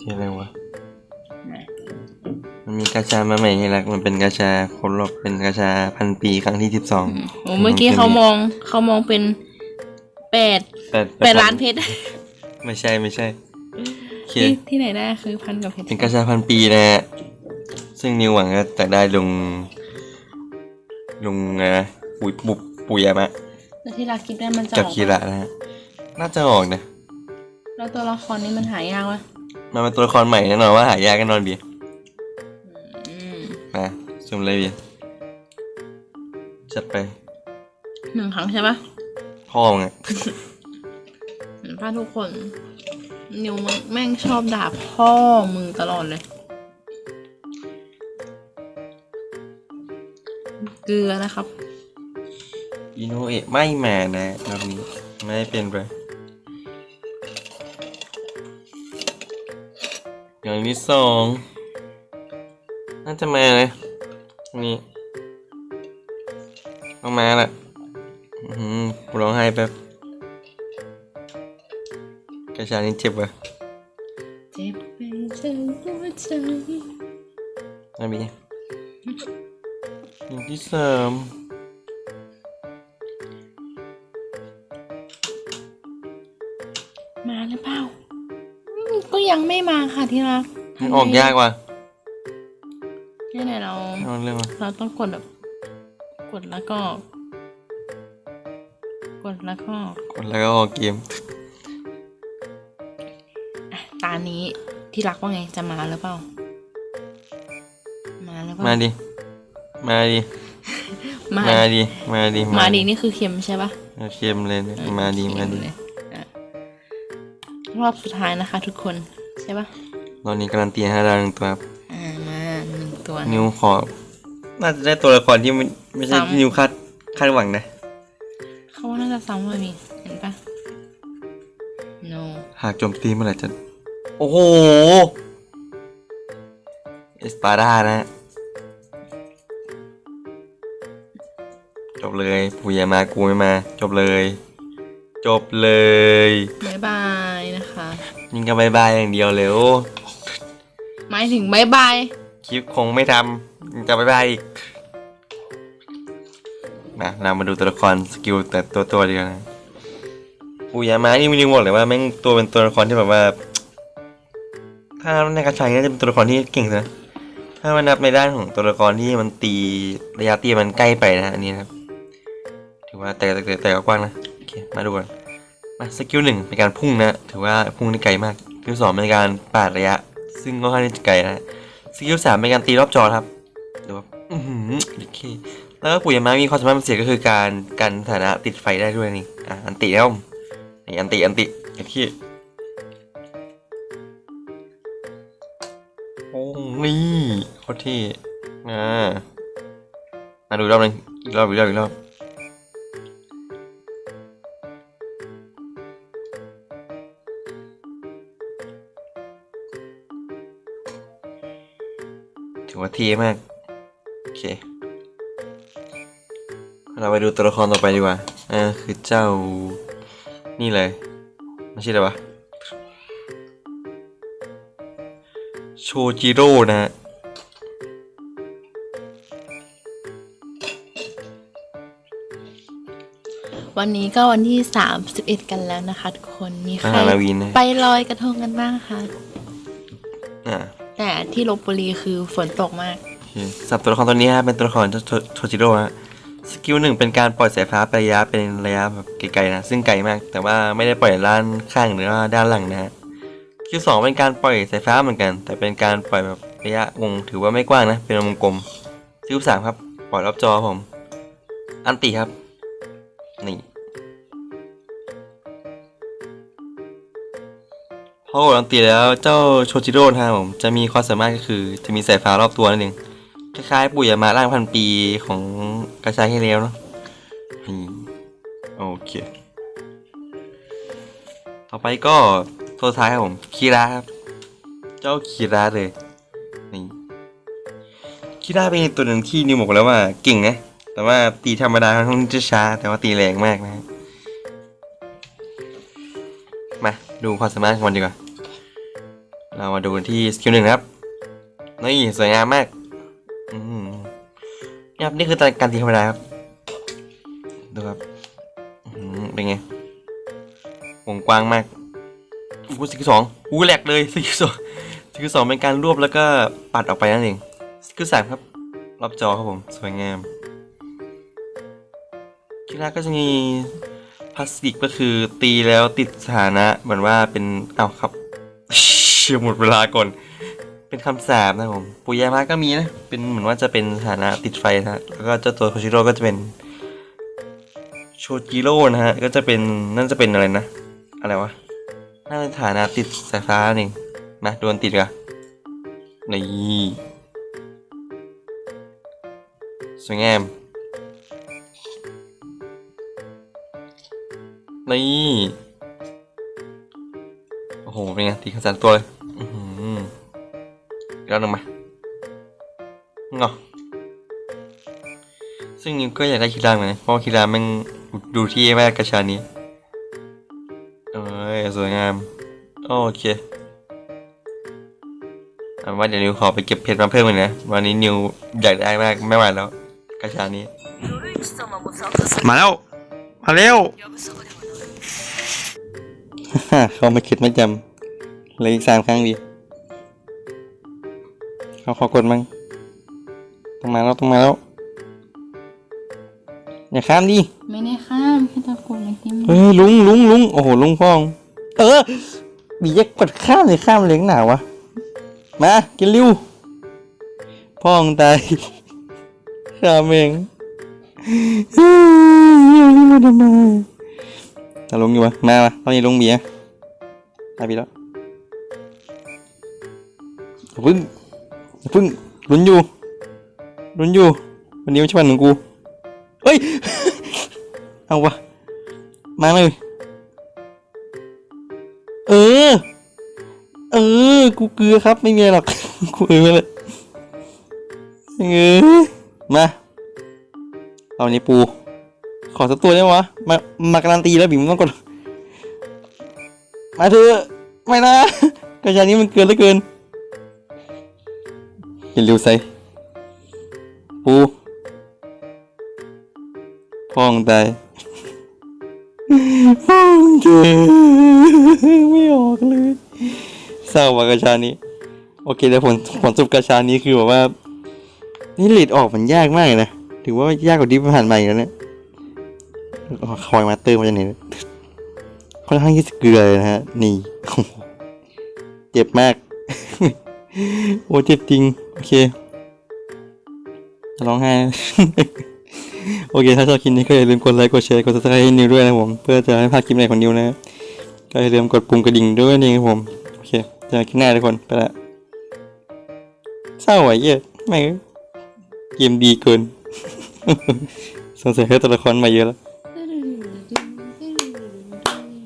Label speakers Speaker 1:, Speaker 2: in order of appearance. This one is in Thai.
Speaker 1: ที่อะไรวะ มันมีกาชามาใหม่ให้รัก มันเป็นกาชาครบรอบเป็นกาชาพันปีครั้งที่สิบสอง
Speaker 2: โอ้เมื่อกี้เขามองเขามองเป็นแปด
Speaker 1: แปด
Speaker 2: แปดล้านเพชร
Speaker 1: ไม่ใช่ไม่ใช่โอเค
Speaker 2: ที่ที่ไหนได้คือพันกับเพชร
Speaker 1: เป็นกาชาพันปีนะฮะ ซึ่งนิวหวังก็จะได้ลุงลุงอะไรนะปุยปุบปุยอะมะ
Speaker 2: แล้วที่รักคิดได้มันจะ
Speaker 1: กับ
Speaker 2: ออก
Speaker 1: คีระนะฮะ น่าจะออกนะ
Speaker 2: แล้วตัวละครนี้มันหายากวะ
Speaker 1: มันเป็นตัวละครใหม่แน่นอนว่าหายากแน่นอนเบียร์
Speaker 2: อืม
Speaker 1: มาซูมเลยเบียร์จัดไป
Speaker 2: หนึ่งครั้งใช่ปะ
Speaker 1: พ่อมึงอะ
Speaker 2: เห็นป่ะทุกคน นิวมึงแม่งชอบด่าพ่อมึงตลอดเลย เกลือนะครับ
Speaker 1: อิโนเอะไม่มานะรอบนี้ไม่เป็นไป อย่างที่สองน่าจะมาเลยนี่ต้องมาละอือหือกูร้องไห้แป๊บกระชานี่เจ็บว่ะ
Speaker 2: เจ็บไปทั้งหัวใจ
Speaker 1: นะบีอย่างที่สาม
Speaker 2: ยังไม่มาค่ะที่รัก
Speaker 1: มันออกยากว่ะ
Speaker 2: นี่ไหนเรา
Speaker 1: เอาเรื่องว่ะ
Speaker 2: เราต้องกดแบบ กดแล้วก็ กดแล้วก็
Speaker 1: กดแล้วก็ออกเกม
Speaker 2: อะตานี้ที่รักว่าไงจะมาหรือเปล่า มาหรือเปล่า
Speaker 1: มาดิ มาดิ
Speaker 2: มา
Speaker 1: มาดิ มาดิ
Speaker 2: มาดีนี่คือเค็มใช่ปะ
Speaker 1: เอาเค็มเลยนะมาดีมาดี
Speaker 2: เค็เลยอะรอบสุดท้ายนะคะทุกคนใช่ปะ
Speaker 1: ตอนนี้การันตีห้าดาวหนึ่งตัวครับ
Speaker 2: อ่ามาหนึ่งตัว
Speaker 1: นิวขอ น่าจะได้ตัวละครที่ไม่ไม่ใช่
Speaker 2: ซ้ำ
Speaker 1: นิวคาดคาดหวังนะ
Speaker 2: เขาว่าน่าจะซ้ำเลยมีเห็นปะ no
Speaker 1: หากโจมตีเมื่อไหร่จะ โอ้โห เอสปาดานะจบเลยปูยามากูไม่มา จบเลย จบเลย
Speaker 2: บายบายนะคะ
Speaker 1: ยิงกันบายบายอย่างเดียวเลยโอ้
Speaker 2: หมายถึงบายบาย
Speaker 1: คลิปคงไม่ทำยังจะบายบายอีกนะเรามาดูตัวละครสกิลแต่ตัวตัวๆดีกว่านะปูยามานี่ไม่รู้บอกเลยว่าแม่งตัวเป็นตัวละครที่แบบว่า ถ้าในกระชายน่าจะเป็นตัวละครที่เก่งนะถ้ามันนับในด้านของตัวละครที่มันตีระยะตีมันใกล้ไปนะอันนี้นะครับถือว่าแต่แต่แต่แต่ก็กว้างนะโอเคมาดูกัน มาสกิลหนึ่งเป็นการพุ่งนะถือว่าพุ่งได้ไกลมากสกิลสองเป็นการปาดระยะ ซึ่งก็ค่อนข้างจะไกลนะสกิลสามเป็นการตีรอบจอครับหรือว่าอือหือโอเคแล้วก็ปุ๋ยยามามีความสามารถพิเศษก็คือการกันฐานะติดไฟได้ด้วยนี่อะอันติแล้วนี่อันติอันติโอเคโอ้นี่โคตรเท่อ่ามาดูรอบนึงอีกรอบอีกรอบอีกรอบ อว่าเท่มาก โอเค เราไปดูตัวละครต่อไปดีกว่า อ่า คือเจ้า นี่เลยไม่ใช่ออะไรวะ โชจิโร่นะฮะ
Speaker 2: วันนี้ก็วันที่ 31 กันแล้วนะคะทุกคน มีใคร
Speaker 1: ฮาโลวีนนะ
Speaker 2: ไปลอยกระทงกันบ้างคะ
Speaker 1: อ่า
Speaker 2: แต่ที่ลบบุรีคือฝนตกมาก
Speaker 1: สับตัวละครตัวนี้เป็นตัวละครโชโชจิโร่ฮะสกิลหนึ่งเป็นการปล่อยสายฟ้าไประยะเป็นระยะแบบไกลๆนะซึ่งไกลมาก แต่ว่าไม่ได้ปล่อยด้านข้างหรือว่าด้านหลังนะฮะสกิลสองเป็นการปล่อยสายฟ้าเหมือนกัน แต่เป็นการปล่อยแบบระยะวงถือว่าไม่กว้างนะ เป็นวงกลมสกิลสามครับปล่อยรอบจอผม อันติครับนี่ พอกดอันติแล้วเจ้าโชจิโร่นะครับผมจะมีความสามารถก็คือจะมีสายฟ้ารอบตัวนั่นเองคล้ายๆปุยยามาร่างพันปีของกระชายให้แล้วเนาะโอเค ต่อไปก็ตัวสุดท้ายครับผมคีราครับ เจ้าคีราเลยนี่คีราเป็นตัวหนึ่งที่นิวบอกแล้วว่าเก่งนะแต่ว่าตีธรรมดาค่อนข้างจะช้าแต่ว่าตีแรงมากนะ ดูความสามารถของมันดีกว่า เรามาดูที่สกิลหนึ่งครับ นี่สวยงามมาก อืมนี่ครับนี่คือการตีธรรมดาครับ ดูครับเป็นไงวงกว้างมากอู้สกิลสองอู้แหลกเลยสกิลสองสกิลสองเป็นการรวบแล้วก็ปัดออกไปนั่นเองสกิลสามครับ รอบจอครับผม สวยงามกีฬาก็จะมี พลาสติกก็คือตีแล้วติดสถานะเหมือนว่าเป็นเอาครับเชื่อหมดเวลาก่อน เป็นคำสาบนะผมปุยามาก็มีนะ เป็นเหมือนว่าจะเป็นสถานะติดไฟนะ แล้วก็เจ้าตัวโคชิโร่ก็จะเป็นโชจิโร่นะฮะ ก็จะเป็นนั่นจะเป็นอะไรนะ อะไรวะ น่าจะฐานะติดสายฟ้าหนั่งนะโดนติดกะนี่สวยงาม นี่ โอ้โห เป็นไงตีขจัดตัวเลยอือหืออีกแล้วหนึ่งมาเงาซึ่งนิวก็อยากได้คีราเหมือนเพราะคีราแม่งดูที่แมากกระชานี้ เอ้ย สวยงาม โอเคเอาว่าเดี๋ยวนิวขอไปเก็บเพชรมาเพิ่มเลยนะ วันนี้นิวอยากได้มากไม่ไหวแล้วกระชานี้ มาแล้ว มาเร็ว เขาไม่คิดไม่จำเหลยอีกสามครั้งดีเขาขอกดมั้งต้องมาแล้วต้องมาแล้วอย่าข้ามดิ
Speaker 2: ไม่ได้ข้ามแค่ตะโกนเลยที่
Speaker 1: เฮ้ยลุงลุงลุงโอ้โหลุงพ่อง เออบีจะกดข้ามเลยข้ามเลยข้างหนาวะมากินริ้วพ่องตายข้ามเองเฮ้ยนี่มาทำไม ตาลงอยู่วะมามาตอนนี้ลงเบียร์ตายไปแล้วพึ่งพึ่งลุ้นอยู่ลุ้นอยู่ วันนี้ไม่ใช่วันของกูเฮ้ย เอาวะมาเลย เออ เออ กูเกลือครับ ไม่มีอะไรหรอก กูเออเลยเออมา เอานี้ปู อสักตัวได้ไหมวะมามาการันตีแล้วบิ่มต้องกด มาเถอะไม่นะกระชานี้มันเกินเหลือเกินอย่าเร็วใส่ปูพองตายพองเจอไม่ออกเลยเศร้าว่ะกระชานี้ โอเคแต่ผลผลสุปกระชานี้คือแบบว่า นี่เลดออกมันยากมากเลยนะ ถือว่ายากกว่าที่ผ่านมาอีกแล้วเนี่ย คอยมาเตอร์มาจากไหนเนี่ยค่อนข้างที่จะเกลือเลยนะฮะ นี่ เจ็บมาก โอ้เจ็บจริง โอเคจะร้องไห้โอเค ถ้าชอบคลิปนี้ก็อย่าลืมกดไลค์ กดแชร์ กด subscribe ให้นิวด้วยนะผม เพื่อจะไม่พลาดคลิปใหม่ของนิวนะก็อย่าลืมกดปุ่มกระดิ่งด้วยนี่ครับผม โอเคเจอกันคลิปหน้าทุกคน ไปละเศร้าอะเหี้ไม่เกมดีเกิน สงสัยให้ตัวละครมาเยอะแล้ว